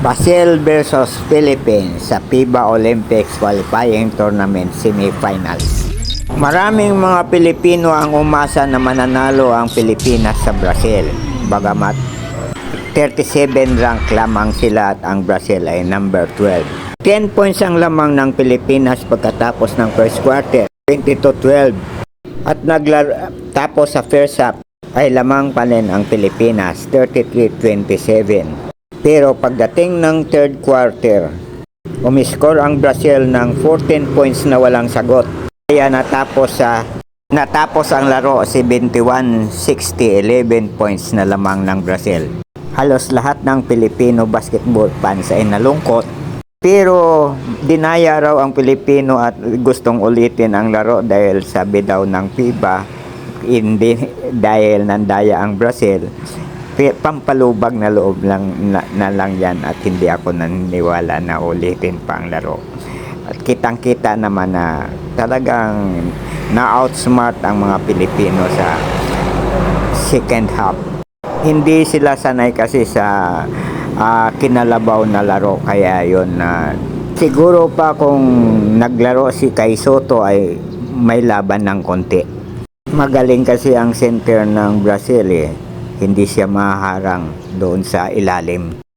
Brazil versus Philippines sa FIBA Olympics Qualifying Tournament Semifinals. Maraming mga Pilipino ang umasa na mananalo ang Pilipinas sa Brazil. Bagamat 37 rank lamang sila at ang Brazil ay number 12. 10 points ang lamang ng Pilipinas pagkatapos ng first quarter, 20-12. At naglar tapos sa first half ay lamang pa rin ang Pilipinas, 33-27. Pero pagdating ng third quarter, umiscore ang Brazil ng 14 points na walang sagot. Kaya natapos sa natapos ang laro 71-60, 11 points na lamang ng Brazil. Halos lahat ng Filipino basketball fans ay nalungkot pero dinaya raw ang Pilipino at gustong ulitin ang laro dahil sabi daw ng FIBA hindi dahil nandaya ang Brazil pampalubag na loob lang na, na lang yan at hindi ako naniniwala na ulitin pa ang laro. At kitang kita naman na talagang na-outsmart ang mga Pilipino sa second half. Hindi sila sanay kasi sa ah, kinalabaw na laro. Kaya yon na siguro pa kung naglaro si Kai Soto ay may laban ng konti. Magaling kasi ang center ng Brazil eh hindi siya maharang doon sa ilalim